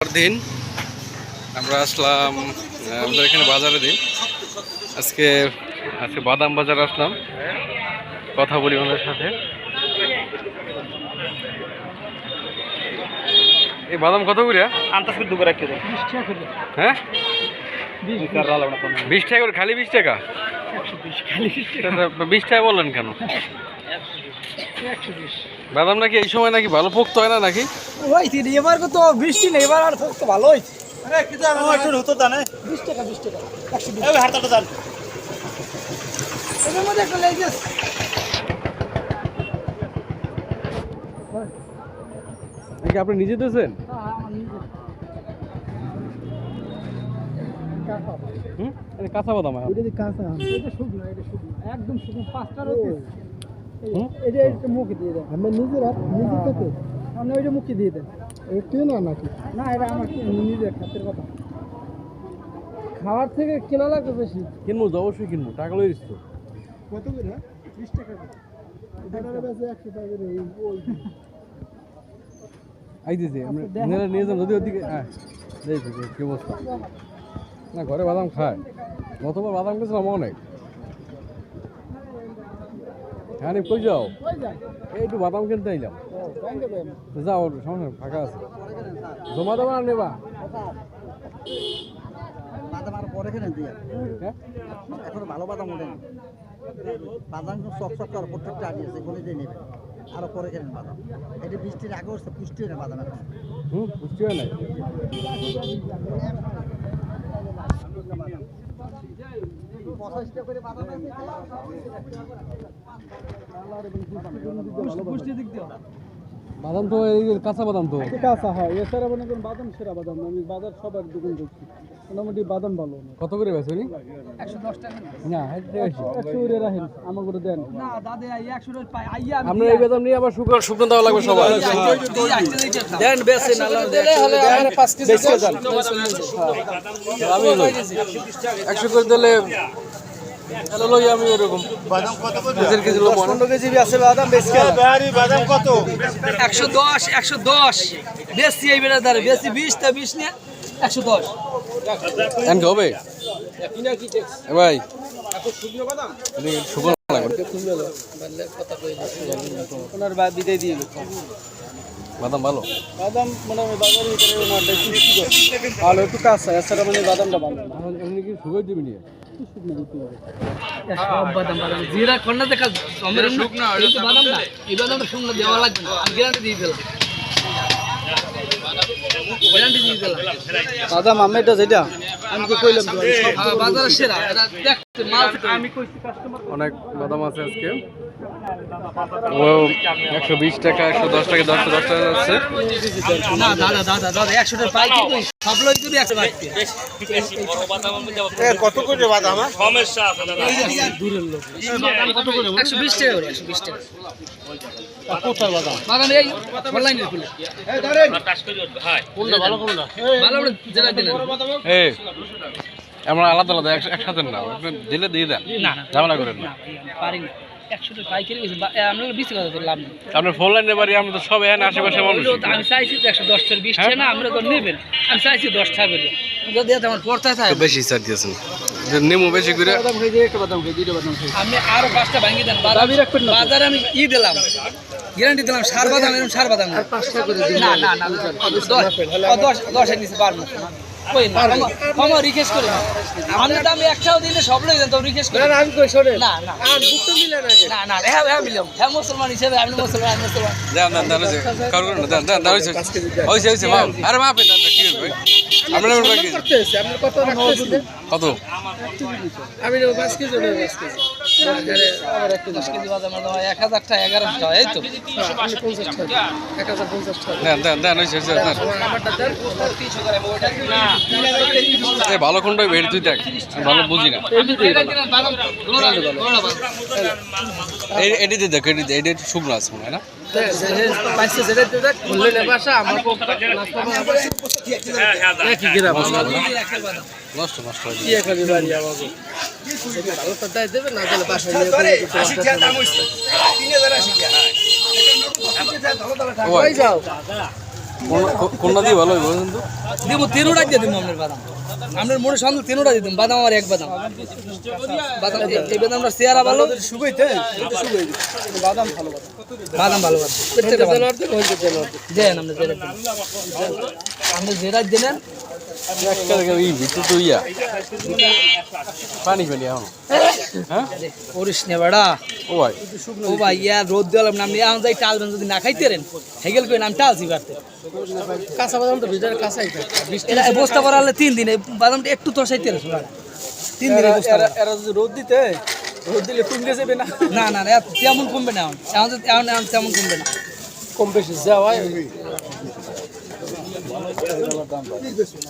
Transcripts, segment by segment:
দিন আমরা আসলাম আমাদের এখানে বাজারে দিন। আজকে আজকে বাদাম বাজার আসলাম কথা বলি ওনার সাথে। এই বাদাম কত করে? আন্তাজ করে দুপুর রাখতে হ্যাঁ? বিশ টাকা করে খালি বিশ টাকা? বিশ টাকা। বললেন কেন? বাদাম নাকি এই সময় নাকি ভালো পোক্ত হয় না নাকি? ওই তিন এবার তো বৃষ্টি নেই এবার আর তো ভালো হয়েছে। আপনি নিজে দিয়েছেন? হুম? কাঁচা বাদাম কাঁচা একদম শুকনো পাঁচটার হচ্ছে হুম? এটা একটু মুখে দিয়ে দেন। আমরা নিজের হাত নিজের কাছে? আপনি ওইটা মুখে দিয়ে দেন। এটা না নাকি? না এটা আমার কি- নিজের খাতের কথা। খাওয়ার থেকে কেনা লাগবে বেশি? কিনবো তো অবশ্যই কিনবো। টাকা লই তো কত করে? বিশ টাকা আইতেছি আমরা নিয়ে নিয়ে যান যদি ওদিকে হ্যাঁ দেখি, কি অবস্থা। না ঘরে বাদাম খায়। গতবার বাদাম খেয়েছিলাম অনেক। হ্যাঁ নি, কই যাও? এই একটু বাদাম কিনতে আইলাম। যাও সমস্যা ফাঁকা আছে। জমা দেবা আর নেবা? বাদাম আর পরে খেলেন দিয়ে। হ্যাঁ? এখন ভালো বাদাম ওঠেন বাদাম চক চক করার প্রত্যেকটা আছে গলে দিয়ে নেবেন আরও পরে খেলেন বাদাম। এটা বৃষ্টির আগে হচ্ছে পুষ্টি হয় না বাদাম এখন। হুম বুঝতে হয় করে বাদাম পুষ্টি দিক দিয়ে বাদাম তো এই কাঁচা বাদাম তো কাঁচা হয় এছাড়া মনে করেন বাদাম সেরা বাদাম আমি বাজার সবার দোকান দেখছি মোটামুটি বাদাম ভালো কত করে বেছো নি একশো না একশো করে রাখেন আমার করে দেন না দাদা একশো পাই আইয়া আমরা এই বাদাম নিয়ে আবার শুকনো শুকনো দেওয়া লাগবে সবাই দেন বেশি না পাঁচ কেজি আমি একশো করে দিলে আমি বাদাম কত কেজি পনেরো কেজি আছে বাদাম বেশি বাদাম কত? একশো দশ একশো দশ। বেশি এই বেড়া দাঁড়ে বেশি বিশ তা বিশ নিয়ে একশো দশ। এন হবে? ভাই। শুকনো ওনার বাদ দিতে দিয়ে বাদাম ভালো? বাদাম মানে বাজারে ভিতরে ওনারটা একটু ভালো একটু কাঁচা এছাড়া মানে বাদামটা ভালো এমনি কি শুকাই দিবি নিয়ে? সব বাদাম বাদাম জিরা কন্যা দেখা আমার শুকনা এই বাদাম না এই বাদামটা শুকনো দেওয়া লাগবে না আমি গ্যারান্টি দিয়ে দিলাম গ্যারান্টি দিয়ে দিলাম বাদাম আমেটা যেটা আমি তো কইলাম বাজারে সেরা এটা দেখতে মাল আমি কইছি কাস্টমার অনেক বাদাম আছে আজকে। ও একশো বিশ টাকা একশো দশ টাকা দশশো দশ টাকা যাচ্ছে না দাদা দাদা দাদা একশো টাকা পাই কিন্তু সব লোক যদি একশো কত করে বাদাম দূরের লোক। একশো বিশ টাকা করে একশো বিশ টাকা। কোথায় বাদাম? বাদাম এই অনলাইনে খুলে। ভালো কোনটা? ভালো আমরা জেলা দিলেন। আমরা আলাদা আলাদা এক- একসাথে না দিলে দিয়ে দেন। ঝামেলা করেন না পারি না। একশো টাকা পাইকারি গেছে আমরা বিশ কথা তো লাভ নেই আপনার ফোন লাইনে বাড়ি আমরা তো সব এখানে আশেপাশে মানুষ। আমি চাইছি তো একশো দশ টাকা বিশ টাকা না আমরা তো নেবেন। আমি চাইছি দশ টাকা করে। যদি আমার পড়তে থাকে বেশি চার দিয়েছেন। নেমু বেশি করে। আমি আরও পাঁচটা ভাঙি দেন। বাজারে আমি ই দিলাম। গ্যারান্টি দিলাম সার বাদাম এরকম সার বাদাম। আর পাঁচটা করে দিন। না না না দশ দশের নিচে পারব না। কই না আমার রিকোয়েস্ট করে আমি তো আমি একটাও দিলে সব লোক তো রিকোয়েস্ট করে না আমি কই সরে না না আর দুটো মিলে না না না হ্যাঁ হ্যাঁ মিলাম হ্যাঁ মুসলমান হিসেবে আমি মুসলমান মুসলমান আরে মাপ দেন, কি হবে কত কত? আমি নেব পাঁচ কেজি নেব পাঁচ কেজি। ভালো বের তুই দেখ। ভালো বুঝি না। এই এডিতে দেখ এডিতে এডি একটু শুকনো আছে মনে হয় না? কোনটা দিয়ে ভালো হইব কিন্তু দিব তিনোটা দিয়ে দিব আপনার বাদাম। আপনার মনে সন্দেহ তিনোটা দিতাম বাদাম আমার এক বাদাম। বাদাম এই- এই বাদামটা চেহারা ভালো? শুকাইতে বাদাম ভালো বাদাম। ভালো বাদাম। দেন আপনি জেরা দেন আপনি জেরা দেন একটা দেখে এই ভিতর তো ইয়া পানি পানি এখন। হ্যাঁ? করিস নে বেড়া। ও ভাই। ও ভাই ইয়া রোদ দিলাম এখন যাই যদি না খাইতে রেন। হেগেল কই নাম টালছি পারতে কাঁচা বাদাম তো ভিতরে কাঁচাই বস্তা তিন দিন বাদামটা একটু তসাইতে তিন দিন এই বস্তা এরা যদি রোদ দিতে রোদ দিলে কমে যাবে না? না না না, তেমন কমবে না এখন তেমন কমবে না। কম বেশি যাওয়ায়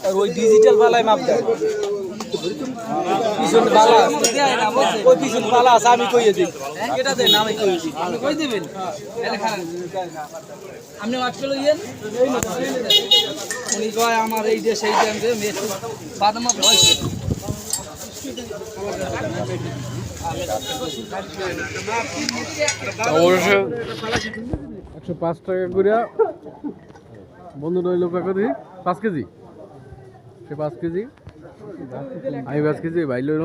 আর ওই ডিজিটাল বালায় মাপ দেয়। পিছনে বালা আছে। দেয় না, বলছে। ওই পিছনে বালা আছে আমি কইয়ে দিই। হ্যাঁ, এটা দেন আমি কই দিবেন? আপনি কিলো উনি কয় আমার এই যে সেই টাইম যে মেয়ে বাদাম হয়েছে। একশো পাঁচ টাকা করে বন্ধু রইল কাকা পাঁচ কেজি? সে পাঁচ কেজি। আমি পাঁচ কেজি, ভাই লইল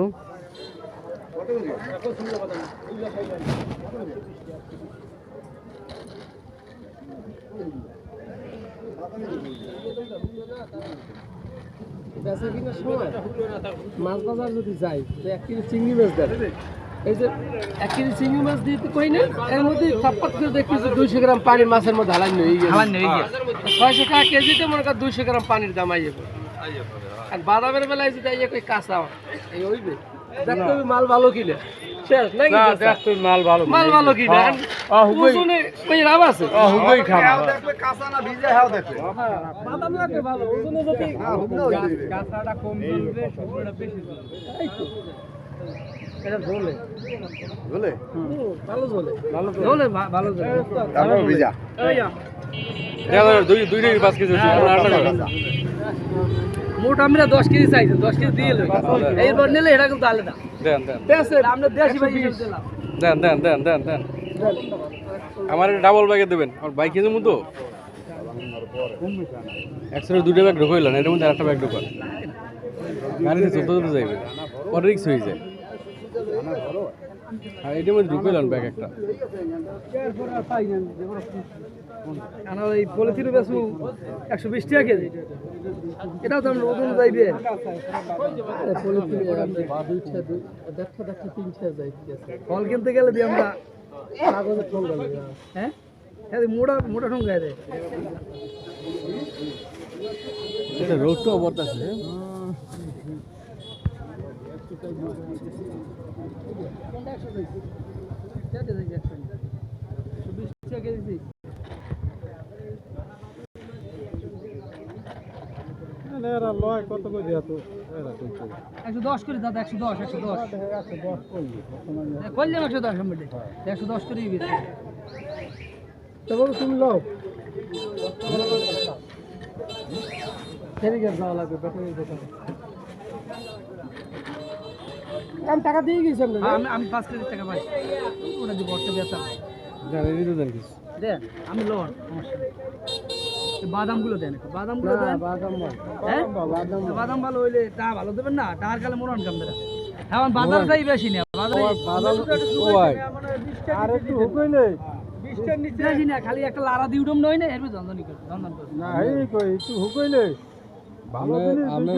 মাছ বাজার যদি যাই, তো এক কেজি চিংড়ি মাছ দেন এই যে এক কেজি চিংড়ি মাছ দিতে কই না এর মধ্যে থাপ্পাত করে দেখছি যে দুইশো গ্রাম পানি মাছের মধ্যে হালান হয়ে গেছে। আমার নেই গিয়া ছয়শো টাকা কেজিতে মনে কর দুইশো গ্রাম পানির দাম আইয়ে পড়ে। আর বাদামের বেলায় যদি আইয়ে কই কাঁচা এই হইবে। দেখতে হবে মাল ভালো কিনে। শেষ নাকি মাল ভালো মাল ভালো কিনে। ওজনে কই লাভ আছে? হুবই খাম বাদাম লাগবে ভালো। ওজনে যদি এই তো। এটা ঝোলে। বলে ভালো ঝোলে। ঝোলে। ভালো ঝোলে। তারপর ভিজা। দুই পাঁচ কেজি এখন আট মোট আমরা দশ কেজি চাইছি দশ কেজি দিয়ে এইবার নিলে এটা কিন্তু আলাদা। দেন দেন। আমরা দেশি ভাই দিলাম। দেন দেন দেন দেন দেন। আমার ডাবল ব্যাগে দেবেন। আমার বাইক কিনে মতো? একসাথে দুটো ব্যাগ ঢুকাইলেন এর মধ্যে একটা ব্যাগ ঢুকান। গাড়িতে চলতে চলতে যাইবে। পরে রিক্স হয়ে যায়। আর এটার মধ্যে ঢুকাইলেন ব্যাগ একটা। আমার এই পলিথিন বেসু একশো বিশ টাকা কেজি। এটাও তো আমরা ওজন যাইবে ফল কিনতে গেলে দিয়ে আমরা হ্যাঁ? হ্যাঁ মোটা মোটা সঙ্গে দেয়। এটা রোদটাও বর্তাছে এরা লয় কত করে দিয়া তো? এরা একশো দশ করে দাদা একশো দশ একশো দশ। করলাম একশো দশ আমি একশো দশ করে দিবি তবে তুমি লও। ফেরিঘাট যাওয়া লাগবে ব্যাটারি দোকানে আমি টাকা দিয়ে গেছি আমরা আমি আমি পাঁচ কেজি টাকা পাই। ওটা দিব একটা বেচা দেন দেন দেন আমি লোন সমস্যা বাদামগুলো দেন বাদামগুলো দেন। বাদাম ভালো। হ্যাঁ? বাদাম বাদাম ভালো। হইলে তা ভালো দেবেন না টাকার কালে মরণ কাম দেবে এখন বাজার চাই বেশি না বাজারে আর একটু হুকইলে বেশি খালি একটা লারা দিয়ে উঠম নয় না এর ধন্দন করে ধন্দন করে না এই কই একটু হুকইলে ভালো আমি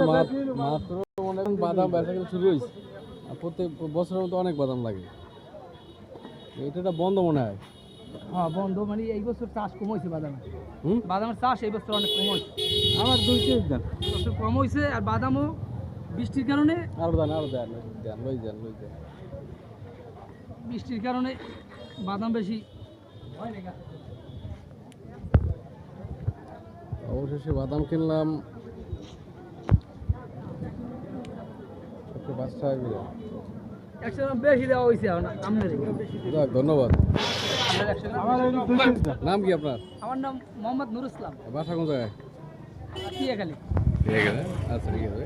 মাত্র মনে বাদাম বেচা শুরু আর প্রত্যেক বছরের মতো অনেক বাদাম লাগে। এটা বন্ধ মনে হয়। হ্যাঁ বন্ধ মানে এই বছর চাষ কম হয়েছে বাদামের হুম? বাদামের চাষ এই বছর অনেক কম হয়েছে। আমার দুই কেজি দেন। বছর কম হয়েছে আর বাদামও বৃষ্টির কারণে আরও দেন আরও দেন দেন লই দেন লই দেন। বৃষ্টির কারণে বাদাম বেশি অবশেষে বাদাম কিনলাম একশো পাঁচ টাকা করে একশো গ্রাম বেশি দেওয়া হয়েছে আপনার ধন্যবাদ। নাম কি আপনার? আমার নাম মোহাম্মদ নুর ইসলাম। বাসা কোন জায়গায় আচ্ছা ঠিক আছে।